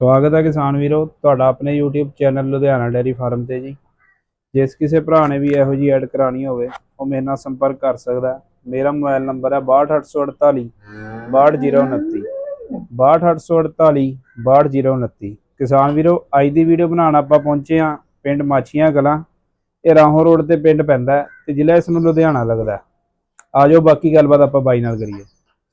ਸਵਾਗਤ ਹੈ ਕਿਸਾਨ ਵੀਰੋ, ਤੁਹਾਡਾ ਆਪਣੇ YouTube channel Ludhiana dairy farm ਤੇ ਜੀ। ਜਿਸ ਕਿਸੇ ਭਰਾ ਨੇ ਵੀ ਇਹੋ ਜੀ ਐਡ ਕਰਾਣੀ ਹੋਵੇ, ਉਹ ਮੇਰੇ ਨਾਲ ਸੰਪਰਕ ਕਰ ਸਕਦਾ ਹੈ। ਮੇਰਾ ਮੋਬਾਈਲ ਨੰਬਰ ਹੈ 62848 62029 62848 62029 ਕਿਸਾਨ ਵੀਰੋ, ਅੱਜ ਦੀ ਵੀਡੀਓ ਬਣਾਉਣ ਆਪਾਂ ਪਹੁੰਚੇ ਹਾਂ ਪਿੰਡ ਮਾਛੀਆਂ ਕਲਾਂ। ਇਹ ਰਾਹੋਂ ਰੋਡ ਤੇ ਪਿੰਡ ਪੈਂਦਾ ਹੈ ਤੇ ਜ਼ਿਲ੍ਹਾ ਇਸ ਨੂੰ ਲੁਧਿਆਣਾ ਲੱਗਦਾ ਹੈ। ਆ ਜਾਓ ਬਾਕੀ ਗੱਲਬਾਤ ਆਪਾਂ ਬਾਈ ਨਾਲ ਕਰੀਏ।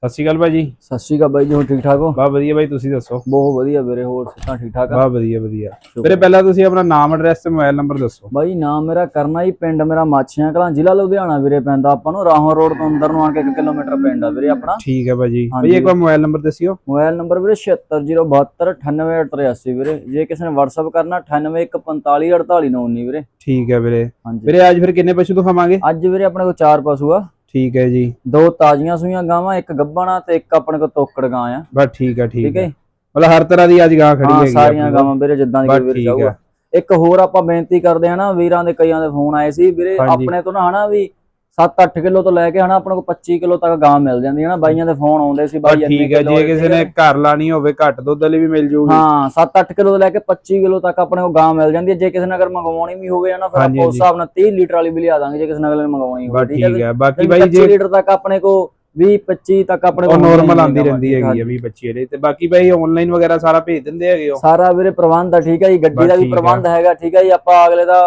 ਸਤਿ ਸ਼੍ਰੀ ਅਕਾਲ ਭਾਜੀ। ਸਤਿ ਸ਼੍ਰੀ ਅਕਾਲ ਬਾਈ ਜੀ ਹੋਰ ਠੀਕ ਠਾਕ ਹੋ? ਬਾ ਵਧੀਆ ਬਾਈ ਤੁਸੀਂ ਦੱਸੋ? ਬਹੁਤ ਵਧੀਆ ਵੀਰੇ ਹੋਰ ਸਿੱਧਾ ਠੀਕ ਠਾਕ ਆ? ਬਾ ਵਧੀਆ ਵਧੀਆ। ਵੀਰੇ ਪਹਿਲਾਂ ਤੁਸੀਂ ਆਪਣਾ ਨਾਮ ਐਡਰੈਸ ਤੇ ਮੋਬਾਈਲ ਨੰਬਰ ਦੱਸੋ। ਬਾਈ ਨਾਮ ਮੇਰਾ ਕਰਨਾ ਹੀ ਪਿੰਡ ਮੇਰਾ ਮਾਛੀਆਂ ਕਲਾਂ ਜ਼ਿਲ੍ਹਾ ਲੁਧਿਆਣਾ ਵੀਰੇ ਪੈਂਦਾ ਆਪਾਂ ਨੂੰ ਰਾਹੋਂ ਰੋਡ ਤੋਂ ਅੰਦਰ ਨੂੰ ਆ ਕੇ 1 ਕਿਲੋਮੀਟਰ ਆ ਵੀਰੇ ਆਪਣਾ। ਠੀਕ ਹੈ ਭਾਜੀ। ਭਾਜੀ ਇੱਕ ਵਾਰ ਮੋਬਾਈਲ ਨੰਬਰ ਦੱਸਿਓ। ਮੋਬਾਈਲ ਨੰਬਰ ਵੀਰੇ 7607289883 ਵੀਰੇ। ਜੇ ਕਿਸੇ ਨੇ WhatsApp ਕਰਨਾ 9814548919 ਵੀਰੇ। ਠੀਕ ਹੈ ਵੀਰੇ। ਵੀਰੇ ਅੱਜ ਫਿਰ ਕਿੰਨੇ ਪਸ਼ੂ ਦਿਖਾਵਾਂਗੇ? ਅੱਜ ਵੀਰੇ ਆਪਣੇ ਕੋਲ ਚਾਰ ਪਸ਼ੂ ਆ। ਠੀਕ ਹੈ ਜੀ। ਦੋ ਤਾਜ਼ੀਆਂ ਸੂਈਆਂ ਗਾਵਾਂ ਇੱਕ ਗੱਬਣਾ ਤੇ ਇੱਕ ਆਪਣੇ ਕੋਲ ਤੋਕੜ ਗਾਂ ਆ। ਬਸ ਠੀਕ ਹੈ ਠੀਕ ਹੈ ਮਤਲਬ ਹਰ ਤਰ੍ਹਾਂ ਦੀ ਅੱਜ ਗਾਂ ਖੜੀ ਹਾਂ ਹੈਗੀ ਸਾਰੀਆਂ ਗਾਵਾਂ ਵੀਰੇ ਜਿੱਦਾਂ ਦੀ ਵੀਰ ਹੈ। ਇੱਕ ਹੋਰ ਆਪਾਂ ਬੇਨਤੀ ਕਰਦੇ ਹਾਂ ਨਾ ਵੀਰਾਂ ਦੇ ਕਈਆਂ ਦੇ ਫੋਨ ਆਏ ਸੀ। ਵੀਰੇ। ਆਪਣੇ ਤੋਂ ਨਾ ਹਨਾ ਵੀ 7-8 ਕਿਲੋ ਤੋਂ ਲੈ ਕੇ ਹਨਾ ਆਪਣੇ ਕੋਲ 25 ਕਿਲੋ ਤੱਕ ਗਾਂ ਮਿਲ ਜਾਂਦੀ ਹੈ ਨਾ ਬਾਈਆਂ ਦੇ ਫੋਨ ਆਉਂਦੇ ਸੀ ਬਾਈ ਠੀਕ ਹੈ ਜੇ ਕਿਸੇ ਨੇ ਘਰ ਲਾਣੀ ਹੋਵੇ ਘੱਟ ਦੁੱਧ ਵਾਲੀ ਵੀ ਮਿਲ ਜੂਗੀ। ਹਾਂ 7-8 ਕਿਲੋ ਤੋਂ ਲੈ ਕੇ 25 ਕਿਲੋ ਤੱਕ ਆਪਣੇ ਕੋਲ ਗਾਂ ਮਿਲ ਜਾਂਦੀ ਹੈ। ਜੇ ਕਿਸੇ ਨੇ ਅਗਰ ਮੰਗਵਾਉਣੀ ਵੀ ਹੋਵੇ ਨਾ ਫਿਰ ਆਪਾਂ ਉਸ। ਹਿਸਾਬ ਨਾਲ 30 ਲੀਟਰ ਵਾਲੀ ਵੀ ਲਿਆ ਦਾਂਗੇ ਜੇ ਕਿਸੇ ਨੇ ਅਗਲੇ ਨੇ ਮੰਗਵਾਉਣੀ ਹੋਵੇ ਠੀਕ ਹੈ ਬਾਕੀ ਬਾਈ 25 ਜੇ ਲੀਟਰ ਤੱਕ ਆਪਣੇ ਕੋਲ 20-25 ਤੱਕ ਆਪਣੇ ਕੋਲ ਨਾਰਮਲ ਆਂਦੀ ਰਹਿੰਦੀ ਹੈਗੀ ਆ ਹਾਂਜੀ। 20 25 ਵਾਲੀ। ਤੇ ਬਾਕੀ ਬਾਈ ਆਨਲਾਈਨ ਵਗੈਰਾ ਸਾਰਾ ਭੇਜ ਦਿੰਦੇ ਹੈਗੇ ਹੋ ਸਾਰਾ ਵੀਰੇ ਪ੍ਰਬੰਧ ਆ ਠੀਕ ਹੈ ਜੀ। ਗੱਡੀ ਦਾ ਵੀ। ਪ੍ਰਬੰਧ ਹੈਗਾ ਠੀਕ ਹੈ ਜੀ। ਆਪਾਂ ਅਗਲੇ ਦਾ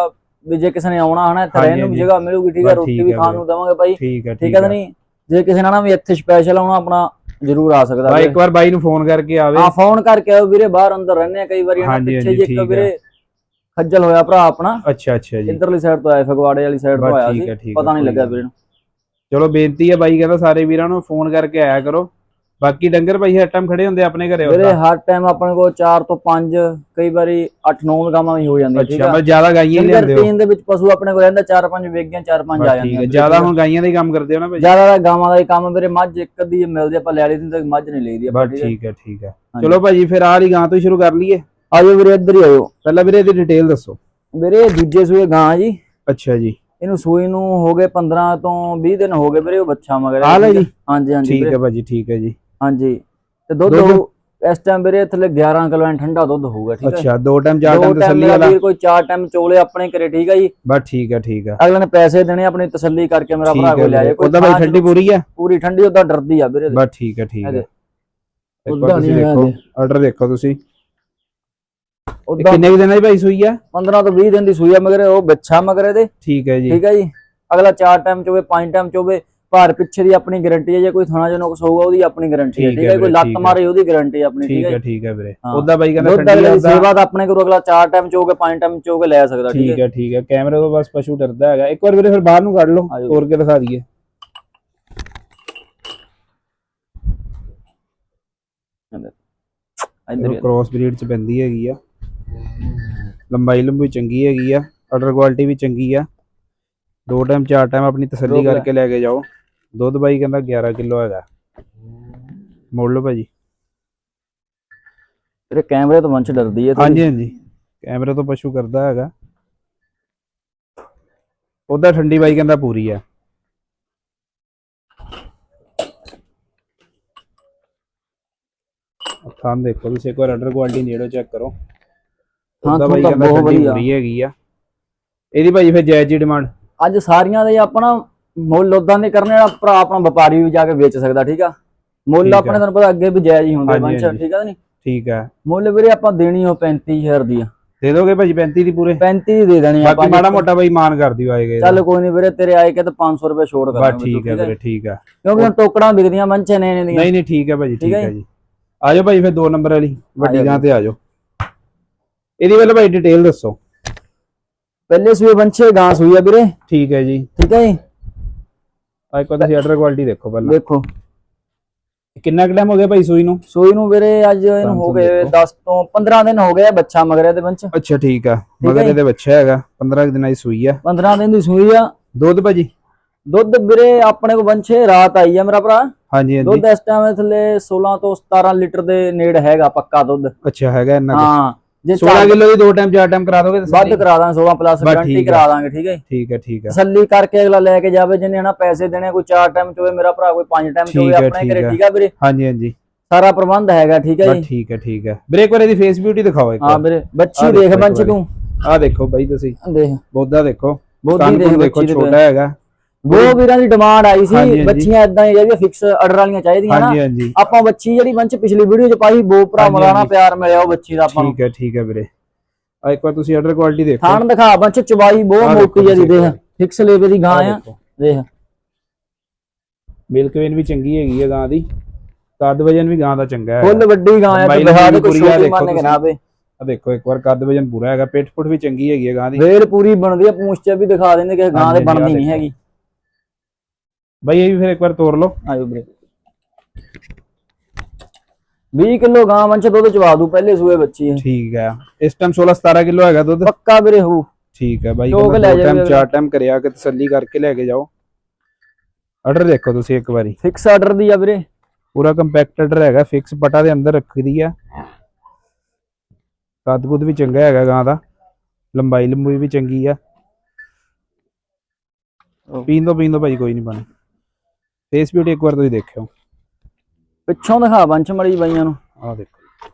ਵੀ ਜੇ ਕਿਸੇ ਨੇ ਆਉਣਾ ਹਨਾ ਇੱਥੇ ਰਹਿਣ ਨੂੰ ਵੀ। ਜਗ੍ਹਾ ਮਿਲੂਗੀ ਠੀਕ ਹੈ ਰੋਟੀ ਵੀ ਖਾਣ। ਨੂੰ ਦੇਵਾਂਗੇ ਬਾਈ। ਠੀਕ ਹੈ ਠੀਕ ਹੈ ਤਾਂ ਨਹੀਂ ਜੇ ਕਿਸੇ ਨੇ ਨਾ ਵੀ ਇੱਥੇ ਸਪੈਸ਼ਲ ਆਉਣਾ ਆਪਣਾ ਜ਼ਰੂਰ ਆ ਸਕਦਾ ਵੀਰੇ। ਇੱਕ ਵਾਰ ਬਾਈ ਨੂੰ ਫੋਨ ਕਰਕੇ ਆਵੇ। ਹਾਂ ਫੋਨ ਕਰਕੇ ਆਓ ਵੀਰੇ ਬਾਹਰ ਅੰਦਰ ਰਹਿੰਦੇ ਆ ਕਈ ਵਾਰੀ ਹਨਾ ਪਿੱਛੇ ਜੀ ਇੱਕ। ਵੀਰੇ ਖੱਜਲ ਹੋਇਆ ਭਰਾ ਆਪਣਾ। ਅੱਛਾ ਅੱਛਾ ਜੀ। ਇਧਰਲੀ ਸਾਈਡ ਤੋਂ ਆਇਆ ਫਗਵਾੜੇ ਵਾਲੀ ਸਾਈਡ ਤੋਂ ਆਇਆ ਸੀ। ਪਤਾ ਨਹੀਂ ਗੱਲ ਵੀਰੇ ਨੂੰ। ਚਲੋ ਬੇਨਤੀ ਹੈ ਬਾਈ ਕਹਿੰਦਾ ਸਾਰੇ ਵੀਰਾਂ ਨੂੰ ਫੋਨ ਕਰਕੇ ਆਇਆ ਕਰੋ। ਬਾਕੀ ਡੰਗਰ ਭਾਈ ਹਰ ਟਾਈਮ ਖੜੇ ਹੁੰਦੇ ਆਪਣੇ ਘਰੇ ਵੀਰੇ। ਹਰ ਟਾਈਮ ਆਪਣੇ ਕੋਲ 4 ਤੋਂ 5 ਕਈ ਵਾਰੀ 8-9 ਗਾਵਾਂ ਵੀ ਹੋ ਜਾਂਦੀਆਂ ਠੀਕ ਅੱਛਾ ਆ? ਮੈਂ ਜ਼ਿਆਦਾ ਗਾਈਆਂ ਹੀ ਲਿਆਂਦੇ ਹੋ ਰੂਟੀਨ ਦੇ ਵਿੱਚ ਪਸ਼ੂ ਆਪਣੇ ਕੋਲ ਰਹਿੰਦਾ 4-5 ਵੇਗੀਆਂ 4-5 ਆ ਬਸ ਠੀਕ ਜਾਂਦੀਆਂ ਹੈ ਜ਼ਿਆਦਾ ਆ। ਹੁਣ ਗਾਈਆਂ ਦਾ ਹੀ ਕੰਮ ਕਰਦੇ ਹੋ ਨਾ ਭਾਈ? ਜ਼ਿਆਦਾ ਗਾਵਾਂ ਦਾ ਹੀ ਕੰਮ ਵੀਰੇ ਮੱਝ ਇੱਕ ਅੱਧੀ ਜੇ ਮਿਲਦੀ ਆਪਾਂ ਲੈ ਲਈ ਤੇ ਮੱਝ ਨਹੀਂ ਲਈਦੀ ਆਪਾਂ ਠੀਕ ਹੈ ਠੀਕ ਹੈ। ਚਲੋ ਭਾਜੀ ਫਿਰ ਆਹ ਵਾਲੀ ਗਾਂ ਤੋਂ ਹੀ ਸ਼ੁਰੂ ਕਰ ਲਈਏ। ਆਜੋ ਵੀਰੇ ਇੱਧਰ ਹੀ ਆਜੋ। ਪਹਿਲਾਂ ਵੀਰੇ ਇਹਦੀ ਡਿਟੇਲ ਦੱਸੋ। ਵੀਰੇ ਇਹ ਦੂਜੇ ਸੂਏ ਗਾਂ ਜੀ। ਅੱਛਾ ਜੀ। ਇਹਨੂੰ ਸੂਈ ਨੂੰ ਹੋ ਗਏ 15 ਤੋਂ 20 ਦਿਨ ਹੋ ਗਏ ਵੀਰੇ ਉਹ ਬੱਚਾ ਮਗਰ ਆਹ ਲੈ ਜੀ। ਹਾਂਜੀ ਹਾਂਜੀ ਠੀਕ ਹੈ ਭਾਜੀ ਠੀਕ ਹੈ ਜੀ। ਹਾਂਜੀ। ਤੇ ਦੁੱਧ ਦੁੱਧ? ਉਹ ਇਸ ਟਾਈਮ ਵੀਰੇ ਥੱਲੇ 11 ਕਿਲੋ ਐਂ ਠੰਡਾ ਦੁੱਧ ਹੋਊਗਾ ਠੀਕ ਹੈ ਅੱਛਾ ਦੋ ਟਾਈਮ ਚਾਰ ਦੋ ਟਾਈਮ ਟਾਈਮ ਤਸੱਲੀ ਮੇਰਾ ਵਾਲਾ। ਵੀਰ ਕੋਈ ਚਾਰ ਟਾਈਮ ਚੋਲੇ ਆਪਣੇ ਘਰੇ ਠੀਕ ਹੈ ਜੀ? ਬਸ ਠੀਕ ਹੈ ਠੀਕ ਹੈ ਅਗਲੇ ਨੇ ਪੈਸੇ ਦੇਣੇ ਆਪਣੀ ਤਸੱਲੀ ਕਰਕੇ ਮੇਰਾ ਭਰਾ ਠੀਕ ਕੋਲ ਲੈ ਆਏ ਕੋਈ ਉਹਦਾ ਖਾਸ ਠੰਡੀ ਪੂਰੀ ਹੈ ਪੂਰੀ ਠੰਡੀ ਉਹਦਾ ਡਰਦੀ ਆ ਵੀਰੇ। ਬਸ ਠੀਕ ਹੈ ਠੀਕ ਹੈ। ਇੱਕ ਵਾਰ ਤੁਸੀਂ ਨਹੀਂ ਦੇਖੋ ਆਰਡਰ ਦੇਖੋ ਤੁਸੀਂ। ਇਹ ਉਹਦਾ ਕਿੰਨੇ ਕੁ ਦਿਨਾਂ ਦੀ ਭਾਈ ਸੂਈ ਆ? 15 ਤੋਂ 20 ਦਿਨ ਦੀ ਸੂਈ ਆ ਮਗਰ ਉਹ ਬੱਚਾ ਮਗਰ ਇਹਦੇ। ਠੀਕ ਹੈ ਜੀ। ਠੀਕ ਹੈ ਜੀ? ਅਗਲਾ ਚਾਰ ਟਾਈਮ ਚ ਹੋਵੇ ਪੰਜ ਟਾਈਮ ਚ ਹੋਵੇ ਭਾਰ ਪਿੱਛੇ ਦੀ ਆਪਣੀ ਗਾਰੰਟੀ ਹੈ ਜੇ ਕੋਈ ਥਾਣਾ ਜੋ ਨੁਕਸ ਹੋਊਗਾ ਉਹਦੀ ਆਪਣੀ ਗਾਰੰਟੀ ਹੈ ਠੀਕ ਹੈ ਕੋਈ ਲੱਤ। ਮਾਰੇ ਉਹਦੀ ਗਾਰੰਟੀ ਆਪਣੀ ਠੀਕ ਹੈ ਠੀਕ ਹੈ ਵੀਰੇ। ਉਹਦਾ ਬਾਈ ਕਹਿੰਦਾ ਠੰਡੀ ਦੀ ਸੇਵਾ ਤਾਂ ਆਪਣੇ ਕੋਲ ਅਗਲਾ ਚਾਰ ਟਾਈਮ ਚ ਹੋਵੇ ਪੰਜ ਟਾਈਮ ਚ ਹੋਵੇ ਲੈ ਸਕਦਾ ਠੀਕ ਠੀਕ ਹੈ? ਠੀਕ ਹੈ। ਕੈਮਰੇ ਤੋਂ ਬਸ ਪਸ਼ੂ ਡਰਦਾ ਹੈਗਾ। ਇੱਕ ਵਾਰ ਵੀਰੇ ਫਿਰ ਬਾਹਰ ਨੂੰ ਕੱਢ ਲਓ। ਤੋੜ ਕੇ ਦਿਖਾ ਦਈਏ। ਆ। ਕ੍ਰੋਸ ਬਰੀਡ ਚ ਪੈਂਦੀ ਹੈਗੀ ਆ। ਲੰਬਾਈ ਲੰਬੀ ਚੰਗੀ ਹੈਗੀ ਆ। ਆਰਡਰ ਕੁਆਲਿਟੀ ਵੀ ਚੰਗੀ ਆ। ਦੋ ਟਾਈਮ ਚਾਰ ਟਾਈਮ ਆਪਣੀ ਤਸੱਲੀ। ਕਰਕੇ ਲੈ ਕੇ ਜਾਓ। ਦੁੱਧ ਬਾਈ ਕਹਿੰਦਾ 11 ਕਿਲੋ ਹੈਗਾ। ਮੋੜ ਲਓ ਭਾਜੀ। ਤੇਰੇ ਕੈਮਰੇ ਤੋਂ ਵੰਸ਼ ਡਰਦੀ ਹੈ। ਹਾਂਜੀ ਹਾਂਜੀ। ਕੈਮਰੇ ਤੋਂ ਪਸ਼ੂ ਕਰਦਾ ਹੈਗਾ। ਉਹਦਾ ਠੰਡੀ ਬਾਈ ਕਹਿੰਦਾ ਪੂਰੀ ਆ ਥਾਂ ਦੇਖੋ ਤੁਸੀਂ ਇੱਕ ਵਾਰ ਆਰਡਰ ਕੁਆਲਿਟੀ ਨੇੜੋਂ ਚੈੱਕ ਕਰੋ। ਹਾਂ ਉਹਦਾ ਤੂੰ ਬਾਈ ਕਹਿੰਦਾ ਬਹੁਤ ਠੰਡੀ ਵਧੀਆ। ਪੂਰੀ ਹੈਗੀ ਆ। ਇਹਦੀ ਭਾਈ ਫਿਰ ਜਾਇਜ਼ ਜੀ ਡਿਮਾਂਡ ਅੱਜ ਸਾਰੀਆਂ ਦੇ ਆਪਣਾ ਮੁੱਲ ਉਦਾਂ ਦੇ ਕਰਨੇ ਵਾਲਾ ਭਰਾ ਆਪਣਾ ਵਪਾਰੀ ਵੀ ਜਾ ਕੇ ਵੇਚ ਸਕਦਾ ਠੀਕ ਆ? ਮੁੱਲ ਆ। ਆਪਣੇ ਤੁਹਾਨੂੰ ਪਤਾ ਅੱਗੇ ਵੀ ਜਾਇਜ਼ ਹੀ ਹੁੰਦੇ ਹਾਂਜੀ। ਠੀਕ ਆ ਨਹੀਂ? ਠੀਕ ਹੈ ਮੁੱਲ ਵੀਰੇ ਆਪਾਂ ਦੇਣੀ ਉਹ 35000 ਦੀ ਆ। ਦੇ ਦੋਗੇ ਭਾਜੀ 35 ਦੀ ਪੂਰੇ? 35 ਦੀ ਦੇ ਦੇਣੀ ਆ ਬਾਕੀ ਮਾੜਾ ਮੋਟਾ ਬਾਈ ਮਾਨ ਕਰ ਦਿਓ ਆਏਗਾ ਚੱਲ ਕੋਈ ਨਹੀਂ ਵੀਰੇ ਤੇਰੇ ਆਏ ਕੇ ਤਾਂ 500 ਰੁਪਏ ਛੋੜ ਬਸ ਕਰਾਂਗੇ ਠੀਕ ਹੈ ਵੀਰੇ ਠੀਕ ਹੈ ਕਿਉਂਕਿ ਟੋਕੜਾਂ ਵਿਕਦੀਆਂ ਮੰਚੇ ਨੇ ਨਹੀਂ ਨਹੀਂ ਠੀਕ ਹੈ ਭਾਜੀ ਠੀਕ ਹੈ ਜੀ? ਆ ਜਾਓ ਭਾਈ ਫਿਰ ਦੋ ਨੰਬਰ ਵਾਲੀ ਵੱਡੀ ਆ ਗਾਂ ਤੇ ਆ ਜਾਓ ਇਹਦੀ ਵੱਲ ਭਾਈ ਡਿਟੇਲ ਦੱਸੋ। ਪਹਿਲੇ ਸੂਏ ਬੰਛੇ ਗਾਂ ਸੂਈ ਆ ਵੀਰੇ। ਠੀਕ ਹੈ ਜੀ। ਠੀਕ ਹੈ ਜੀ? ਆ ਇੱਕ ਵਾਰ ਤੁਸੀਂ ਆਰਡਰ ਕੁਆਲਿਟੀ ਦੇਖੋ ਪਹਿਲਾਂ। ਦੇਖੋ। ਕਿੰਨਾ ਕੁ ਟਾਈਮ ਹੋ ਗਿਆ ਭਾਈ ਸੂਈ ਨੂੰ? ਸੂਈ ਨੂੰ ਵੀਰੇ ਅੱਜ ਇਹਨੂੰ ਹੋ ਗਏ ਦੇਖੋ। 10 ਤੋਂ 15 ਦਿਨ ਹੋ ਗਏ ਆ ਬੱਚਾ ਮਗਰ ਇਹਦੇ ਬੰਚ ਅੱਛਾ ਠੀਕ ਆ। ਹੈ ਮਗਰ। ਇਹਦੇ ਬੱਚਾ ਹੈਗਾ 15 ਕੁ ਦਿਨਾਂ ਦੀ ਸੂਈ ਆ। 15 ਦਿਨ ਦੀ ਸੂਈ ਆ। ਦੁੱਧ ਭਾਜੀ? ਦੁੱਧ ਵੀਰੇ ਆਪਣੇ ਕੋ ਬੰਛੇ ਰਾਤ ਆਈ ਆ ਮੇਰਾ ਭਰਾ। ਹਾਂਜੀ ਹਾਂਜੀ। ਦੁੱਧ ਇਸ ਟਾਈਮ ਥੱਲੇ 16 ਤੋਂ 17 ਲੀਟਰ ਦੇ ਨੇੜ ਹੈਗਾ ਪੱਕਾ ਦੁੱਧ। ਅੱਛਾ ਹੈਗਾ ਇੰਨਾ ਕੁ। ਹਾਂ। ਜੇ 16 ਚਾਰ- ਕਿਲੋ ਦੀ ਦੋ ਟਾਈਮ ਚਾਰ ਟਾਈਮ ਕਰਾ ਦੋਗੇ ਵੱਧ? ਕਰਾ ਦਾਂਗੇ 16 ਪਲੱਸ ਗਾਰੰਟੀ ਆ। ਕਰਾ ਦਾਂਗੇ ਠੀਕ ਹੈ ਠੀਕ ਹੈ ਠੀਕ ਹੈ। ਤਸੱਲੀ ਕਰਕੇ ਅਗਲਾ ਲੈ ਕੇ ਜਾਵੇ ਜਿਹਨੇ ਹਨਾ ਪੈਸੇ ਦੇਣੇ ਕੋਈ ਚਾਰ ਟਾਈਮ ਚ ਹੋਵੇ ਮੇਰਾ ਭਰਾ ਕੋਈ ਪੰਜ ਟਾਈਮ ਚ ਹੋਵੇ ਠੀਕ ਹੈ, ਆਪਣੇ ਘਰੇ ਹੈ। ਠੀਕ ਆ ਵੀਰੇ? ਹਾਂਜੀ ਹਾਂਜੀ। ਸਾਰਾ ਪ੍ਰਬੰਧ ਹੈਗਾ ਠੀਕ ਹੈ ਜੀ? ਠੀਕ ਹੈ ਠੀਕ ਹੈ। ਵੀਰੇ ਇੱਕ ਵਾਰ ਇਹਦੀ ਫੇਸ ਬਿਊਟੀ ਦਿਖਾਓ ਇੱਕ ਹਾਂ ਵਾਰ। ਬੱਚੀ ਦੇਖੋ ਬੰਚ। ਤੂੰ। ਆਹ ਦੇਖੋ ਬਾਈ ਤੁਸੀਂ। ਦੇਖ। ਬੋਦਾ ਦੇਖੋ। ਕੰਨ ਦੇਖ ਦੇ ਛੋਟਾ ਹੈਗਾ। ਬਹੁਤ ਵੀਰਾਂ ਦੀ ਡਿਮਾਂਡ ਆਈ ਸੀ। ਬੱਚੀਆਂ ਇਦਾਂ ਹੀ ਜਿਹੜੀਆਂ ਫਿਕਸ ਆਰਡਰ ਵਾਲੀਆਂ ਚਾਹੀਦੀਆਂ ਨਾ ਆਪਾਂ ਬੱਚੀ ਜਿਹੜੀ ਬੰਚ ਪਿਛਲੀ ਵੀਡੀਓ 'ਚ ਪਾਈ ਬੋ ਭਰਾਵਾਂ ਦਾ ਨਾ ਹਾਂਜੀ। ਪਿਆਰ ਮਿਲਿਆ ਉਹ ਬੱਚੀ ਦਾ ਆਪਾਂ ਠੀਕ ਹੈ ਠੀਕ ਹੈ ਵੀਰੇ। ਆ ਇੱਕ ਵਾਰ ਤੁਸੀਂ ਆਰਡਰ ਕੁਆਲਿਟੀ ਦੇਖੋ। ਥਾਣ ਦਿਖਾ ਬੰਚ ਚਵਾਈ ਆਹ ਬਹੁਤ ਮੋਟੀ ਜਿਹੀ ਦੇਖ। ਫਿਕਸ ਲੇਵੇ ਦੀ ਗਾਂ ਆ ਦੇਖੋ। ਮਿਲਕ ਵੇਨ ਵੀ ਚੰਗੀ ਹੈਗੀ ਹੈ ਗਾਂ ਦੀ। ਕੱਦ ਵਜਨ ਵੀ ਗਾਂ ਦਾ ਚੰਗਾ ਹੈ ਫੁੱਲ ਵੱਡੀ ਗਾਂ ਆ ਤੇ ਦਿਖਾ ਦੇ ਕੋਈ ਆ, ਛੋਟੀ ਦੇਖੋ ਮੰਨ ਕੇ ਨਾ ਵੇ ਆ ਦੇਖੋ ਇੱਕ ਵਾਰ ਕੱਦ ਵਜਨ ਪੂਰਾ ਹੈਗਾ ਪਿੱਠ ਪੁੱਠ ਵੀ ਚੰਗੀ ਹੈਗੀ ਹੈ ਗਾਂ ਦੀ। ਵੇਲ ਪੂਰੀ ਬਣਦੀ ਆ ਪੂੰਛ ਚ ਵੀ ਦਿਖਾ ਦਿੰਦੇ ਕਿ ਗਾਂ ਦੇ ਬਣਦੀ ਨਹੀਂ। ਹੈਗੀ। ਬਾਈ ਇਹ ਵੀ ਫਿਰ ਇੱਕ ਵਾਰ ਤੋੜ ਲਓ। ਆਜੋ ਵੀਰੇ। 20 ਕਿਲੋ ਗਾਂ ਬੰਚ ਦੁੱਧ ਚਵਾ ਦੂ ਪਹਿਲੇ ਸੂਏ ਬੱਚੀ ਹੈ ਠੀਕ ਹੈ ਇਸ ਟਾਈਮ 16 17 ਕਿਲੋ ਹੈਗਾ ਦੁੱਧ। ਪੱਕਾ ਵੀਰੇ ਹੋ ਠੀਕ ਹੈ ਬਾਈ ਦੋ ਟਾਈਮ। ਚਾਰ ਟਾਈਮ ਕਰਿਆ ਕਿ ਤਸੱਲੀ ਕਰਕੇ ਲੈ ਕੇ ਜਾਓ। ਆਰਡਰ ਦੇਖੋ ਤੁਸੀਂ ਇੱਕ ਵਾਰੀ। ਫਿਕਸ ਆਰਡਰ ਦੀ ਆ ਵੀਰੇ। ਪੂਰਾ ਕੰਪੈਕਟ ਆਰਡਰ ਹੈਗਾ ਫਿਕਸ ਪਟਾ ਦੇ ਅੰਦਰ ਰੱਖੀ ਆ। ਕੱਦ ਕੁੱਦ ਵੀ ਚੰਗਾ ਹੈਗਾ ਗਾਂ ਦਾ। ਲੰਬਾਈ ਲੰਬੂਈ ਵੀ ਚੰਗੀ ਆ। ਪੀਣ ਦੋ ਪੀਣ ਦੋ ਭਾਈ ਕੋਈ ਨਹੀਂ ਫੇਸ ਬਿਊਟੀ ਇੱਕ ਵਾਰ ਤੁਸੀਂ ਦੇਖਿਓ। ਪਿੱਛੋਂ ਦਿਖਾ ਬੰਚ ਮੜੀ ਬਾਈਆਂ ਨੂੰ। ਆਹ ਦੇਖੋ।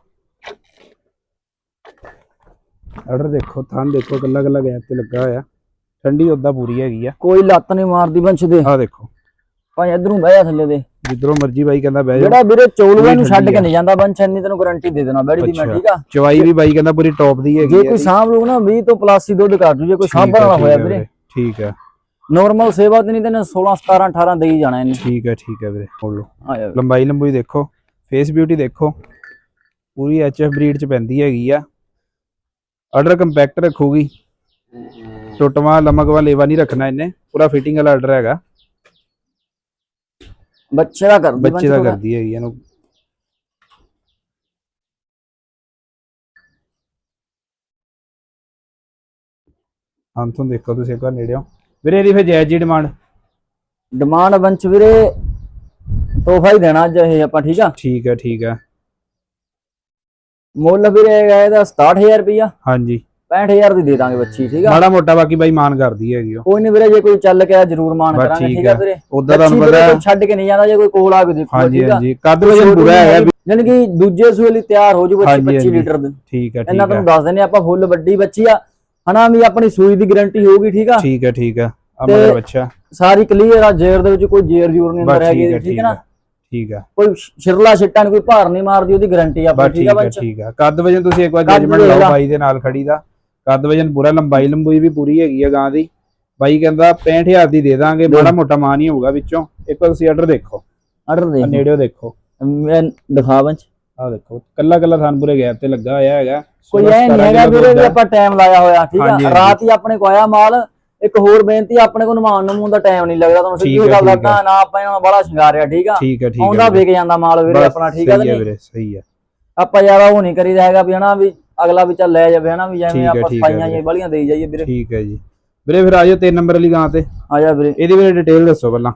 ਆਰਡਰ ਦੇਖੋ ਥਣ ਦੇਖੋ ਕੱਲਾ ਕੱਲਾ ਗੈਪ ਤੇ ਲੱਗਾ ਹੋਇਆ। ਠੰਡੀ ਉਦਾਂ ਪੂਰੀ ਹੈਗੀ ਆ। ਕੋਈ ਲੱਤ ਨਹੀਂ ਮਾਰਦੀ ਬੰਚ ਦੇ। ਆਹ ਦੇਖੋ। ਭਾਈ ਇਧਰੋਂ ਬਹਿ ਜਾ ਥੱਲੇ ਦੇ। ਜਿੱਧਰੋਂ ਮਰਜ਼ੀ ਬਾਈ ਕਹਿੰਦਾ ਬਹਿ ਜਾ। ਜਿਹੜਾ ਵੀਰੇ ਚੌਲੂਆਂ ਨੂੰ ਛੱਡ ਕੇ ਆ। ਨਹੀਂ ਜਾਂਦਾ ਬੰਚ ਇੰਨੀ ਤੈਨੂੰ ਗਾਰੰਟੀ ਦੇ ਦੇਣਾ ਬੈੜੀ ਦੀ ਮੈਂ। ਠੀਕ ਆ? ਚਵਾਈ ਵੀ ਬਾਈ ਕਹਿੰਦਾ ਪੂਰੀ ਟੌਪ ਦੀ ਹੈਗੀ ਜੇ ਆ ਕੋਈ। ਸਾਂਭ ਨਾ 20 ਤੋਂ ਪਲੱਸ ਦੁੱਧ ਕਰ ਦੂ ਜੇ ਕੋਈ ਸਾਂਭਣ ਵਾਲਾ ਹੋਇਆ ਵੀਰੇ। ਠੀਕ ਹੈ ਨਾਰਮਲ ਸੇਵਾ ਤੇ ਨਹੀਂ ਤੈਨੂੰ 16 17 18 ਦੇਈ ਜਾਣਾ ਇਹਨੇ। ਠੀਕ ਹੈ ਠੀਕ ਹੈ ਵੀਰੇ ਮੋੜ ਲਓ। ਲੰਬਾਈ ਲੰਬੂਈ ਦੇਖੋ ਫੇਸ ਬਿਊਟੀ ਦੇਖੋ ਪੂਰੀ ਐਚਐਫ ਬਰੀਡ ਚ ਪੈਂਦੀ ਹੈਗੀ ਆ। Order compact ਰੱਖੂਗੀ। ਟੁੱਟਵਾ ਲਮਕਵਾ ਲੇਵਾ ਨਹੀਂ ਰੱਖਣਾ ਇਹਨੇ ਪੂਰਾ ਫਿਟਿੰਗ ਵਾਲਾ ਆਰਡਰ ਹੈਗਾ। ਬੱਚੇ ਦਾ ਕਰਦੀ ਬੱਚੇ ਦਾ ਕਰਦੀ ਹੈਗੀ ਇਹਨੂੰ। ਹਾਂ ਤੋਂ ਦੇਖੋ ਤੁਸੀਂ ਇੱਕ ਵਾਰ ਨੇੜਿਓ। ਵੀਰੇ ਇਹਦੀ ਫਿਰ ਜਾਇਜ਼ ਜੀ ਡਿਮਾਂਡ ਡਿਮਾਂਡ ਬੰਚ ਵੀਰੇ ਤੋਹਫਾ ਹੀ ਦੇਣਾ ਅੱਜ ਇਹ ਆਪਾਂ ਠੀਕ ਆ? ਠੀਕ ਹੈ ਠੀਕ ਹੈ। ਮੁੱਲ ਵੀਰੇ ਹੈਗਾ ਇਹਦਾ 67000 ਰੁਪਇਆ ਹਾਂਜੀ। 65000 ਦੀ ਦੇ ਦਾਂਗੇ ਬੱਚੀ ਠੀਕ ਆ? ਮਾੜਾ ਮੋਟਾ ਬਾਕੀ ਬਾਈ ਮਾਨ ਕਰਦੀ ਹੈਗੀ ਉਹ। ਕੋਈ ਨਹੀਂ ਵੀਰੇ ਜੇ ਕੋਈ ਚੱਲ ਕੇ ਆ ਜ਼ਰੂਰ ਮਾਨ ਬਸ ਕਰਾਂਗੇ ਠੀਕ ਠੀਕ ਆ ਆ। ਵੀਰੇ? ਉਦਾਂ ਤੁਹਾਨੂੰ ਬੱਚੀ ਵੀਰੇ ਹੈ ਕੋਈ ਛੱਡ ਕੇ ਨਹੀਂ ਜਾਂਦਾ ਜੇ ਕੋਈ ਕੋਲ ਆ ਕੇ ਦੇਖੋ ਹਾਂਜੀ ਠੀਕ ਆ? ਹਾਂਜੀ। ਕੱਦ ਵਜਨ ਪੂਰਾ ਹੈਗਾ ਯਾਨੀ ਕਿ ਦੂਜੇ ਸੂਏ ਲਈ ਤਿਆਰ ਹੋ ਜੂ ਬੱਚੀ ਹਾਂਜੀ, 25 ਹਾਂਜੀ। ਲੀਟਰ ਦੀ। ਠੀਕ ਇਹਨਾਂ ਠੀਕ ਹੈ। ਤੁਹਾਨੂੰ ਦੱਸ ਦਿੰਦੇ ਆਪਾਂ ਫੁੱਲ ਵੱਡੀ ਬੱਚੀ ਆ। ਹਨਾ ਵੀ ਆਪਣੀ ਸੂਈ ਦੀ ਗਾਰੰਟੀ ਹੋਊਗੀ ਠੀਕ ਆ? ਠੀਕ ਹੈ ਠੀਕ ਹੈ ਆ ਤੇ- ਮਗਰ ਬੱਚਾ। ਸਾਰੀ ਕਲੀਅਰ ਆ ਜੇਰ ਦੇ ਵਿੱਚ ਕੋਈ ਜੇਰ ਜੂਰ ਨਹੀਂ ਬਸ ਅੰਦਰ ਠੀਕ ਹੈਗੀ ਹੈ ਠੀਕ ਠੀਕ ਹੈ ਨਾ? ਠੀਕ ਹੈ ਕੋਈ ਸ਼ਿਰਲਾ ਛਿੱਟਾ ਨੀ ਕੋਈ ਭਾਰ ਨਹੀਂ ਮਾਰਦੀ ਉਹਦੀ ਗਾਰੰਟੀ ਬਸ ਆਪਣੀ ਠੀਕ ਠੀਕ ਆ ਹੈ ਬੰਚ? ਠੀਕ ਹੈ ਕੱਦ ਵਜਨ ਤੁਸੀਂ ਇੱਕ ਵਾਰ ਕੱਦ ਜਜਮੈਂਟ ਵੇਖ ਲਾਓ ਲਾ। ਬਾਈ ਦੇ ਨਾਲ ਖੜੀ ਦਾ। ਕੱਦ ਵਜਨ ਪੂਰਾ ਲੰਬਾਈ ਲੰਬੂਈ ਵੀ ਪੂਰੀ ਹੈਗੀ ਆ ਗਾਂ ਦੀ। ਬਾਈ ਕਹਿੰਦਾ 65000 ਦੀ ਦੇ ਦਾਂਗੇ ਮਾੜਾ ਮੋਟਾ ਮਾਨ ਹੀ ਹੋਊਗਾ ਵਿੱਚੋਂ। ਇੱਕ ਵਾਰ ਤੁਸੀਂ ਆਰਡਰ ਦੇਖੋ। ਆਰਡਰ ਆ ਦੇ ਨੇੜਿਓ ਦੇਖੋ। ਮੈਂ ਦਿਖਾ ਬੰਚ। ਆ ਦੇਖੋ ਕੱਲਾ ਕੱਲਾ ਥਾਨ ਪੂਰੇ ਗੈਪ ਤੇ ਲੱਗਾ ਹੋਇਆ ਹੈਗਾ। ਕੋਈ ਐ ਨਹੀਂ ਹੈਗਾ ਵੀਰੇ ਵੀ। ਆਪਾਂ ਟਾਈਮ ਲਾਇਆ ਹੋਇਆ ਠੀਕ ਆ। ਰਾਤ ਹੀ ਆਪਣੇ ਕੋ ਆਇਆ ਮਾਲ ਇੱਕ ਹੋਰ ਬੇਨਤੀ ਆਪਣੇ ਕੋ ਨਮਾਨ ਨਮੂਨ ਦਾ ਟਾਈਮ ਨਹੀਂ ਲੱਗਦਾ ਤੁਹਾਨੂੰ ਸਿੱਧੀ ਗੱਲ ਦੱਸਦਾ ਨਾ ਆਪਾਂ ਇਹਨਾਂ ਨੂੰ ਬੜਾ ਸ਼ਿੰਗਾਰਿਆ ਠੀਕ ਆ? ਆਉਂਦਾ। ਵਿਕ ਜਾਂਦਾ ਮਾਲ ਵੀਰੇ ਆਪਣਾ ਠੀਕ ਆ ਵੀਰੇ ਸਹੀ ਹੈ। ਆਪਾਂ ਯਾਰ ਉਹ ਨਹੀਂ ਕਰੀਦਾ ਹੈਗਾ ਵੀ ਹਨਾ ਵੀ ਅਗਲਾ ਵੀ ਚੱਲ ਲੈ ਜਾਵੇ ਹਨਾ ਵੀ ਜਿਵੇਂ ਆਪਾਂ ਸਫਾਈਆਂ। ਜਿਹੀਆਂ ਬੜੀਆਂ ਦੇਈ ਜਾਈਏ ਵੀਰੇ। ਠੀਕ ਹੈ ਜੀ। ਵੀਰੇ ਫਿਰ ਆਜੋ 3 ਨੰਬਰ ਵਾਲੀ ਗਾਂ ਤੇ। ਆ ਜਾ ਵੀਰੇ। ਇਹਦੀ ਵੀਰੇ ਡਿਟੇਲ ਦੱਸੋ ਪਹਿਲਾਂ।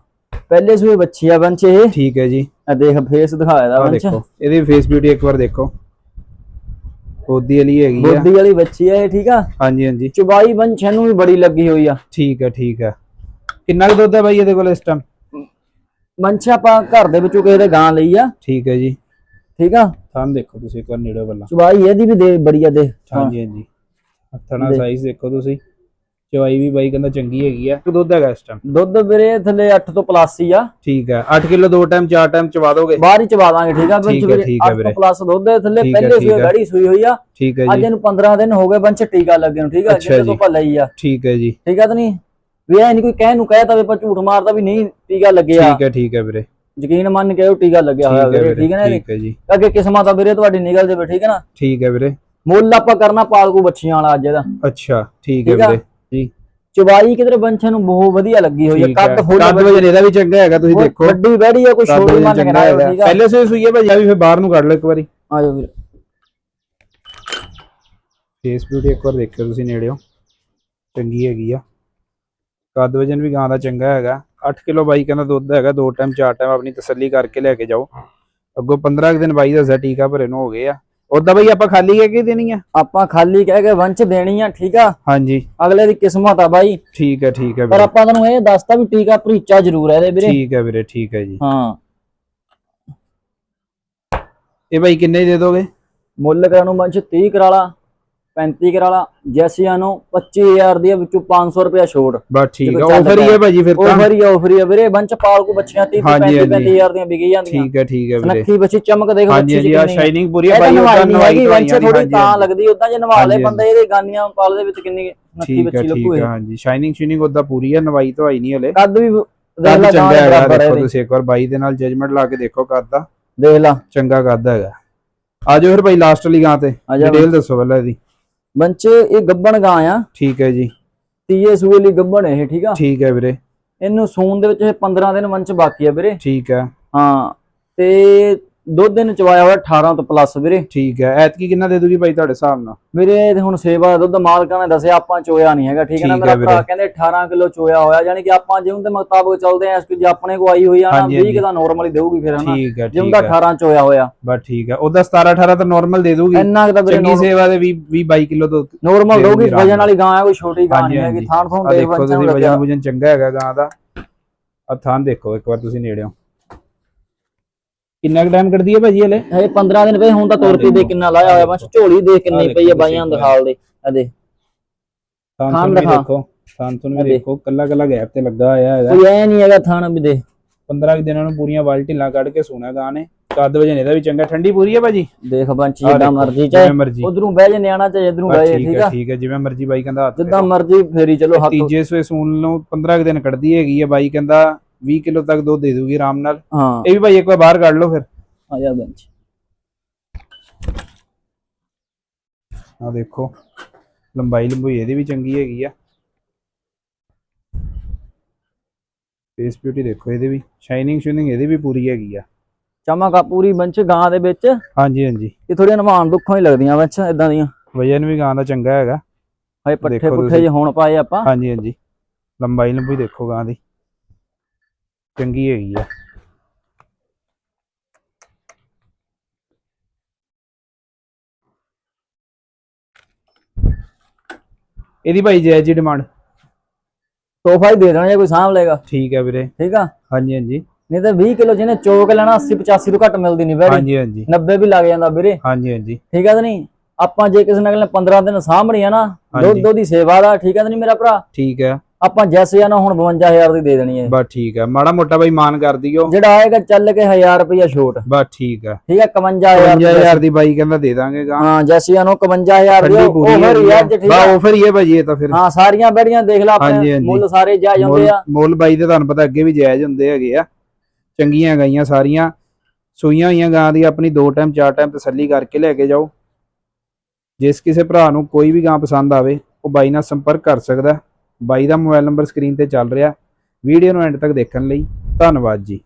ਪਹਿਲੇ ਸੂਏ ਬੱਚੀ ਆ ਬੰਚ ਇਹ। ਠੀਕ ਹੈ ਜੀ। ਆ ਦੇਖ ਫੇਸ ਦਿਖਾਇਆ ਦਾ ਆ ਬੰਚ ਦੇਖੋ ਇਹਦੀ ਫੇਸ ਬਿਊਟੀ ਇੱਕ ਵਾਰ ਦੇਖੋ। ਬੋਦੀ ਵਾਲੀ ਹੈਗੀ ਆ। ਬੋਦੀ ਵਾਲੀ ਬੱਚੀ ਆ ਇਹ ਠੀਕ ਆ? ਹਾਂਜੀ ਹਾਂਜੀ। ਚੁਬਾਈ ਬੰਚ ਨੂੰ ਵੀ ਬੜੀ ਲੱਗੀ ਹੋਈ ਆ। ਠੀਕ ਹੈ ਠੀਕ ਹੈ ਕਿੰਨਾ ਕੁ ਦੁੱਧ ਹੈ ਬਾਈ ਇਹਦੇ ਕੋਲ ਇਸ ਟਾਈਮ ਬੰਚ ਆਪਾਂ ਘਰ ਦੇ ਵਿੱਚੋਂ ਕਿਸੇ ਦੇ ਗਾਂ ਲਈ ਆ। ਠੀਕ ਹੈ ਜੀ। ਠੀਕ ਆ? ਥਾਂ ਦੇਖੋ ਤੁਸੀਂ ਇੱਕ ਵਾਰ ਨੇੜੇ ਪਹਿਲਾਂ ਚੁਬਾਈ ਇਹਦੀ ਵੀ ਦੇ ਬੜੀ ਆ ਦੇ ਹਾਂਜੀ ਹਾਂਜੀ। ਹੱਥਾਂ ਨਾਲ ਦੇਖ। ਸਾਈਜ਼ ਦੇਖੋ ਤੁਸੀਂ। ਚਵਾਈ ਵੀ ਬਾਈ ਕਹਿੰਦਾ ਚੰਗੀ ਹੈਗੀ ਆ ਦੁੱਧ ਹੈਗਾ ਇਸ ਟਾਈਮ ਦੁੱਧ ਵੀਰੇ ਥੱਲੇ 8 ਤੋਂ ਪਲੱਸ ਹੀ ਆ ਠੀਕ ਹੈ 8 ਕਿਲੋ ਦੋ ਟਾਈਮ ਚਾਰ ਟਾਈਮ ਚਵਾ ਦੋਗੇ ਬਾਹਰ ਹੀ ਚਵਾ ਦਾਂਗੇ ਠੀਕ ਆ ਬੰਚ ਹੈ, ਵੀਰੇ ਠੀਕ ਹੈ 8 ਵੀਰੇ। ਤੋਂ ਪਲੱਸ ਦੁੱਧ ਹੈ ਥੱਲੇ ਹੈ, ਪਹਿਲੇ ਸੂਏ ਹੈ। ਗੜੀ ਸੂਈ ਹੋਈ ਆ ਠੀਕ ਹੈ ਅੱਜ ਜੀ ਇਹਨੂੰ 15 ਦਿਨ ਹੋ ਗਏ ਬੰਚ ਟੀਕਾ ਲੱਗੇ ਨੂੰ ਠੀਕ ਆ ਜਿੱਦੇ। ਤੋਂ ਆਪਾਂ ਲਈ ਆ ਠੀਕ ਹੈ ਜੀ ਠੀਕ ਆ ਤਾਂ ਨਹੀਂ ਵੀ ਐ ਨਹੀਂ ਕੋਈ ਕਹਿ ਨੂੰ ਕਹਿਤਾ ਵੀ ਆਪਾਂ ਝੂਠ ਮਾਰਦਾ ਵੀ ਨਹੀਂ ਟੀਕਾ ਲੱਗਿਆ ਠੀਕ ਹੈ ਠੀਕ ਹੈ ਵੀਰੇ ਯਕੀਨ ਮੰਨ ਕੇ ਉਹ ਟੀਕਾ ਲੱਗਿਆ ਹੋਇਆ ਠੀਕ ਹੈ ਵੀਰੇ ਠੀਕ ਹੈ ਨਾ ਠੀਕ ਹੈ ਜੀ ਅੱਗੇ ਕਿਸਮਤ ਆ ਵੀਰੇ ਤੁਹਾਡੀ ਨਿਕਲ ਜਾਵੇ ਠੀਕ ਹੈ ਨਾ ਠੀਕ ਹੈ ਵੀਰੇ ਮੁੱਲ ਆਪਾਂ ਕਰਨਾ ਪਾਲਕੂ ਬੱਚੀਆਂ ਵਾਲਾ ਅੱਜ ਇਹਦਾ ਅੱਛਾ ਠੀਕ ਹੈ। ਵੀਰੇ ਚਵਾਈ ਕਿਧਰੇ ਬੰਛਾਂ ਨੂੰ ਬਹੁਤ ਵਧੀਆ ਲੱਗੀ ਹੋਈ ਹੈ ਕੱਦ ਫੁੱਲ ਕੱਦ ਵਜਨ ਇਹਦਾ ਵੀ ਚੰਗਾ ਹੈਗਾ ਤੁਸੀਂ ਦੇਖੋ। ਵੱਡੀ ਬੈੜੀ ਆ ਕੋਈ ਛੋਟੀ ਮੰਨ ਚੰਗਾ ਹੈਗਾ। ਪਹਿਲੇ ਸੇ ਸੂਈ ਹੈ ਭਾਈ ਆ ਵੀ ਫਿਰ ਬਾਹਰ ਨੂੰ ਕੱਢ ਲਓ ਇੱਕ ਵਾਰੀ। ਆ ਜਾਓ ਵੀਰੇ। ਫੇਸ ਬਿਊਟੀ ਇੱਕ ਵਾਰ ਦੇਖਿਓ ਤੁਸੀਂ ਨੇੜਿਓ। ਚੰਗੀ ਹੈਗੀ ਆ। ਕੱਦ ਵਜਨ ਵੀ ਗਾਂ ਦਾ ਚੰਗਾ ਹੈਗਾ। 8 ਕਿਲੋ ਬਾਈ ਕਹਿੰਦਾ ਦੁੱਧ ਹੈਗਾ ਦੋ ਟਾਈਮ ਚਾਰ ਟਾਈਮ ਆਪਣੀ ਤਸੱਲੀ ਕਰਕੇ ਲੈ ਕੇ ਜਾਓ। ਅੱਗੋਂ 15 ਕੁ ਦਿਨ ਬਾਈ ਦੱਸਿਆ ਟੀਕਾ ਭਰੇ ਨੂੰ ਹੋ ਗਏ ਆ। ਉਦਾਂ ਬਾਈ ਆਪਾਂ ਖਾਲੀ ਕਹਿ ਕੇ ਦੇਣੀ ਆ? ਆਪਾਂ ਖਾਲੀ ਕਹਿ ਕੇ ਵੰਚ ਦੇਣੀ ਆ ਠੀਕ ਆ? ਹਾਂਜੀ। ਅਗਲੇ ਦੀ ਕਿਸਮਤ ਆ ਬਾਈ। ਠੀਕ ਹੈ ਠੀਕ ਹੈ ਪਰ ਵੀਰੇ। ਆਪਾਂ ਤੁਹਾਨੂੰ ਇਹ ਦੱਸਤਾ ਵੀ ਟੀਕਾ ਭਰੀਚਾ ਜ਼ਰੂਰ ਹੈ ਇਹਦੇ ਵੀਰੇ। ਠੀਕ ਹੈ ਵੀਰੇ ਠੀਕ ਹੈ ਜੀ। ਹਾਂ। ਇਹ ਬਾਈ ਕਿੰਨੇ ਦੀ ਦੋਗੇ? ਮੁੱਲ ਕਰਾਂ ਨੂੰ ਬੰਚ 30 ਕਰਾ ਲਾ। 35 ਕਰਾ ਲਾ ਜੈਸੀਆਂ ਨੂੰ 25000 ਦੀ ਵਿੱਚੋਂ 500 ਰੁਪਇਆ ਛੋੜ ਬਸ ਠੀਕ ਆ ਆਫਰ ਹੀ ਹੈ ਭਾਜੀ ਫਿਰ ਤਾਂ। ਓਵਰ ਹੀ ਆਫਰ ਹੀ ਆ ਵੀਰੇ ਬੰਚ ਪਾਲਕੂ ਬੱਚੀਆਂ 30 ਹਾਂਜੀ, 35 ਹਾਂਜੀ। 35000 ਦੀਆਂ ਵਿਕੀ ਜਾਂਦੀਆਂ। ਠੀਕ ਹੈ ਠੀਕ ਹੈ ਵੀਰੇ। ਨੱਖੀ ਬੱਚੀ ਚਮਕ ਦੇਖ ਬੱਚੀ ਹਾਂਜੀ ਆ। ਸ਼ਾਈਨਿੰਗ ਪੂਰੀ ਹੈ ਤਾਂ ਨਵਾਈ ਉਹਦਾ ਨਵਾਈ ਬੰਚ ਥੋੜੀ ਤਾਂ ਲੱਗਦੀ ਉਦਾਂ ਜੇ ਨਵਾ ਲੈ ਬੰਦਾ ਇਹਦੇ ਗਾਨੀਆਂ ਪਾਲ ਦੇ ਵਿੱਚ ਕਿੰਨੀ ਨੱਖੀ ਬੱਚੀ ਠੀਕ ਲੱਗੂ ਹੈ ਹਾਂਜੀ। ਸ਼ਾਈਨਿੰਗ ਸ਼ੂਨਿੰਗ ਉਹਦਾ ਪੂਰੀ ਹੈ ਨਵਾਈ ਧਵਾਈ ਨਹੀਂ ਹਲੇ। ਕੱਦ ਵੀ ਦੇਖ ਲੈ ਚੰਗਾ ਹੈਗਾ ਦੇਖੋ ਤੁਸੀਂ ਇੱਕ ਵਾਰ ਬਾਈ ਦੇ ਨਾਲ ਜਜਮੈਂਟ ਲਾ ਕੇ ਦੇਖੋ ਕੱਦ ਦਾ। ਦੇਖ ਲਾ। ਚੰਗਾ ਕੱਦ ਹੈਗਾ। ਆ ਜਾਓ ਫਿਰ ਭਾਈ ਲਾਸਟ ਵਾਲੀ ਗਾਂ ਤੇ। ਜਾ ਡਿਟੇਲ ਦੱਸੋ ਪਹਿਲਾਂ ਇਹਦੀ। ਬੰਚ ਇਹ ਗੱਬਣ ਗਾਂ ਆ। ਠੀਕ ਹੈ ਜੀ। ਤੀਏ ਸੂਏ ਲਈ ਗੱਬਣ ਇਹ ਠੀਕ ਆ? ਠੀਕ ਹੈ ਵੀਰੇ। ਇਹਨੂੰ ਸੂਣ ਦੇ ਵਿੱਚ ਇਹ 15 ਦਿਨ ਮੰਚ ਬਾਕੀ ਆ ਵੀਰੇ। ਠੀਕ ਹੈ। ਹਾਂ ਤੇ ਦੁੱਧ ਦਿਨ ਚਵਾਇਆ ਹੋਇਆ 18 ਤੋਂ ਪਲੱਸ ਵੀਰੇ। ਠੀਕ ਹੈ। ਐਤਕੀ ਕਿੰਨਾ ਦੇ ਦੂਗੀ ਭਾਈ ਤੁਹਾਡੇ ਹਿਸਾਬ ਨਾਲ? ਵੀਰੇ ਹੁਣ ਸੇਵਾ ਦੁੱਧ ਮਾਲਕਾਂ ਨੇ ਦੱਸਿਆ ਆਪਾਂ ਚੋਇਆ ਨਹੀਂ ਹੈਗਾ ਠੀਕ ਹੈ ਨਾ? ਮੇਰਾ ਭਰਾ। ਕਹਿੰਦੇ 18 ਕਿਲੋ ਚੋਇਆ ਹੋਇਆ ਯਾਨੀ ਕਿ ਆਪਾਂ ਜਿਉਂ ਦੇ ਮੁਤਾਬਕ ਚੱਲਦੇ ਆ ਜੇ ਆਪਣੇ ਕੋ ਆਈ ਹੋਈ ਆ ਨਾ ਹਾਂਜੀ, 20 ਹਾਂਜੀ। ਕਿਲੋ ਨਾਰਮਲੀ ਦੇਊਗੀ ਫਿਰ ਹਨਾ ਠੀਕ ਹੈ ਜਿਉਂ ਦਾ ਹੈ। 18 ਚੋਇਆ ਹੋਇਆ। ਬਸ ਠੀਕ ਹੈ। ਉਹਦਾ 17 18 ਤਾਂ ਨਾਰਮਲ ਦੇ ਦੂਗੀ। ਇੰਨਾ ਕੁ ਤਾਂ ਵੀਰੇ ਚੰਗੀ ਸੇਵਾ ਦੇ 20 20 22 ਕਿਲੋ ਤੋਂ ਨਾਰਮਲ ਦੇਊਗੀ ਵਜਨ। ਵਾਲੀ ਗਾਂ ਹੈ ਕੋਈ ਛੋਟੀ ਗਾਂ ਨਹੀਂ ਹੈਗੀ। ਥਾਣ ਥੋਂ ਦੇਖ ਵਜਨ ਵਜਨ ਚੰਗਾ ਹੈਗਾ ਗਾਂ ਦਾ। ਆ ਥਾਂ ਦੇਖੋ ਇੱਕ ਵਾਰ ਤੁਸੀਂ ਨੇੜਿਓ। ਕਿੰਨਾ ਕੁ ਟਾਈਮ ਕੱਢਦੀ ਹੈ ਭਾਜੀ ਹਲੇ? ਇਹ 15 ਦਿਨ ਪਏ ਹੁਣ ਤਾਂ ਤੁਰਤੀ ਦੇ ਕਿੰਨਾ ਲਾਇਆ ਹੋਇਆ ਬਸ ਝੋਲੀ ਦੇ ਕਿੰਨੀ ਪਈ ਆ ਬਾਈਆਂ ਦਿਖਾਲ ਦੇ ਆ ਦੇ ਥਾਂ ਥਾਂ ਤੁਹਾਨੂੰ ਵੀ ਦਿਖਾ। ਤੁਹਾਨੂੰ ਆ ਵੀ ਦੇਖ। ਕੱਲਾ ਕੱਲਾ ਗੈਪ ਤੇ ਲੱਗਾ ਹੋਇਆ ਹੈਗਾ। ਕੋਈ ਐ ਨਹੀਂ ਹੈਗਾ ਥਾਣ ਵੀ ਦੇ 15 ਕੁ ਦਿਨਾਂ ਨੂੰ ਪੂਰੀਆਂ ਵਾਲ ਢਿੱਲਾਂ ਕੱਢ ਕੇ ਸੋਣਾ ਗਾਂ ਨੇ। ਕੱਦ ਵਜਨ ਇਹਦਾ ਵੀ ਚੰਗਾ ਠੰਡੀ ਪੂਰੀ ਹੈ ਭਾਜੀ? ਦੇਖ ਬੰਚੀ ਜਿੱਦਾਂ ਮਰਜ਼ੀ ਚਾਹੇ ਉਧਰੋਂ ਬਹਿ ਜੇ ਨਿਆਣਾ ਚਾਹੇ ਇਧਰੋਂ ਬਹਿ ਜੇ ਠੀਕ ਹੈ ਠੀਕ ਹੈ ਜਿਵੇਂ ਮਰਜ਼ੀ ਬਾਈ ਕਹਿੰਦਾ ਹੱਥ ਜਿੱਦਾਂ ਤੇ ਮਰਜ਼ੀ ਫੇਰੀ ਚਲੋ ਹੱਥ ਤੀਜੇ ਸਵੇ ਸੂਨ ਨੂੰ 15 ਕੁ ਦਿਨ ਕੱਢਦੀ ਹੈਗੀ ਹੈ ਬਾਈ ਕਹਿੰਦਾ 20 ਕਿਲੋ ਤੱਕ ਦੁੱਧ ਦੇ ਦੂਗੀ ਆਰਾਮ ਨਾਲ। ਹਾਂ। ਇਹ ਵੀ ਭਾਈ ਇੱਕ ਵਾਰ ਬਾਹਰ ਕੱਢ ਲਓ ਫਿਰ। ਆ ਜਾ ਬੰਚ ਆ ਦੇਖੋ ਲੰਬਾਈ ਲੰਬੂਈ ਇਹਦੀ ਵੀ ਚੰਗੀ ਹੈਗੀ ਆ। ਫੇਸ ਬਿਊਟੀ ਦੇਖੋ ਇਹਦੀ ਵੀ ਸ਼ਾਈਨਿੰਗ ਸ਼ੂਨਿੰਗ ਇਹਦੀ ਵੀ ਪੂਰੀ ਹੈਗੀ ਆ। ਚਮਕ ਆ ਪੂਰੀ ਬੰਚ ਗਾਂ ਦੇ ਵਿੱਚ। ਹਾਂਜੀ ਹਾਂਜੀ। ਇਹ ਥੋੜੀਆਂ ਨਵਾਨ ਦੁੱਖੋਂ ਹੀ ਲੱਗਦੀਆਂ ਬੰਚ ਇਦਾਂ ਦੀਆਂ। ਵਜਨ ਵੀ ਗਾਂ ਦਾ ਚੰਗਾ ਹੈਗਾ। ਹਏ ਪੱਠੇ ਪੁੱਠੇ। ਜੇ ਹੁਣ ਪਾਏ ਆਪਾਂ। ਹਾਂਜੀ ਹਾਂਜੀ। ਲੰਬਾਈ ਲੰਬੂਈ ਦੇਖੋ ਗਾਂ ਦੀ। ਚੰਗੀ ਹੈਗੀ ਆ। ਇਹਦੀ ਭਾਈ ਜੈ ਜੀ ਡਿਮਾਂਡ ਤੋਹਫਾ ਹੀ ਦੇ ਦੇਣਾ ਜੇ ਕੋਈ ਸਾਂਭ ਲਏਗਾ। ਠੀਕ ਹੈ ਵੀਰੇ। ਠੀਕ ਆ? ਹਾਂਜੀ ਹਾਂਜੀ। ਨਹੀਂ ਤਾਂ 20 ਕਿਲੋ ਜਿਹਨੇ ਚੋਕ ਲੈਣਾ 80 85 ਤੋਂ ਘੱਟ ਮਿਲਦੀ ਨਹੀਂ ਵੈਰੀ ਹਾਂਜੀ ਹਾਂਜੀ। 90 ਵੀ ਲੱਗ ਜਾਂਦਾ ਵੀਰੇ। ਹਾਂਜੀ ਹਾਂਜੀ। ਠੀਕ ਆ ਤੇ ਨਹੀਂ? ਆਪਾਂ ਜੇ ਕਿਸੇ ਨਾਲ 15 ਦਿਨ ਸਾਂਭਣੀ ਆ ਨਾ ਦੁੱਧ ਦੀ ਸੇਵਾ ਦਾ ਠੀਕ ਆ ਤੇ ਨਹੀਂ ਮੇਰਾ ਭਰਾ? ਠੀਕ ਹੈ ਆਪਾਂ ਜੈਸੇ ਆ ਨਾ ਹੁਣ 52000 ਦੀ ਦੇ ਦੇਣੀ ਹੈ। ਬਸ ਠੀਕ ਹੈ। ਮਾੜਾ ਮੋਟਾ ਬਾਈ ਮਾਨ ਕਰ ਦਿਓ। ਜਿਹੜਾ ਆਏਗਾ ਚੱਲ ਕੇ 1000 ਰੁਪਇਆ ਛੋਟ। ਬਸ ਠੀਕ ਹੈ। ਠੀਕ ਹੈ 51000 ਦੀ 55000 ਦੀ ਬਾਈ ਕਹਿੰਦਾ ਦੇ ਦਾਂਗੇ ਗਾਂ ਹਾਂ ਜੈਸੀਆਂ ਨੂੰ 51000 ਦੀ ਠੰਡੀ ਉਹ ਪੂਰੀ ਫਿਰ ਹੈਗੀ ਆ। ਯਾਰ ਠੀਕ ਆ। ਆਫਰ ਹੀ ਹੈ ਭਾਜੀ ਇਹ ਤਾਂ ਫਿਰ। ਹਾਂ ਸਾਰੀਆਂ ਬੈੜੀਆਂ ਦੇਖ ਲਾ ਆਪਣੇ। ਮੁੱਲ ਸਾਰੇ ਜਾ ਜਾਂਦੇ ਮੁੱਲ ਆ। ਮੁੱਲ ਬਾਈ ਦੇ ਤੁਹਾਨੂੰ ਪਤਾ ਅੱਗੇ ਵੀ ਜਾਇਜ਼ ਹੁੰਦੇ ਹੈਗੇ ਆ। ਚੰਗੀਆਂ ਗਾਈਆਂ ਸਾਰੀਆਂ। ਸੂਈਆਂ ਹੋਈਆਂ ਗਾਂ ਦੀ ਆਪਣੀ ਦੋ ਟਾਈਮ ਚਾਰ ਟਾਈਮ ਤਸੱਲੀ ਕਰਕੇ ਲੈ ਕੇ ਜਾਓ। ਜਿਸ ਕਿਸੇ ਭਰਾ ਨੂੰ ਕੋਈ ਵੀ ਗਾਂ ਪਸੰਦ ਆਵੇ ਉਹ ਬਾਈ ਨਾਲ ਸੰਪਰਕ ਕਰ ਸਕਦਾ। ਹੈ। ਬਾਈ ਦਾ ਮੋਬਾਈਲ ਨੰਬਰ ਸਕਰੀਨ ਤੇ ਚੱਲ ਰਿਹਾ। ਵੀਡੀਓ ਨੂੰ ਐਂਡ ਤੱਕ ਦੇਖਣ ਲਈ ਧੰਨਵਾਦ ਜੀ।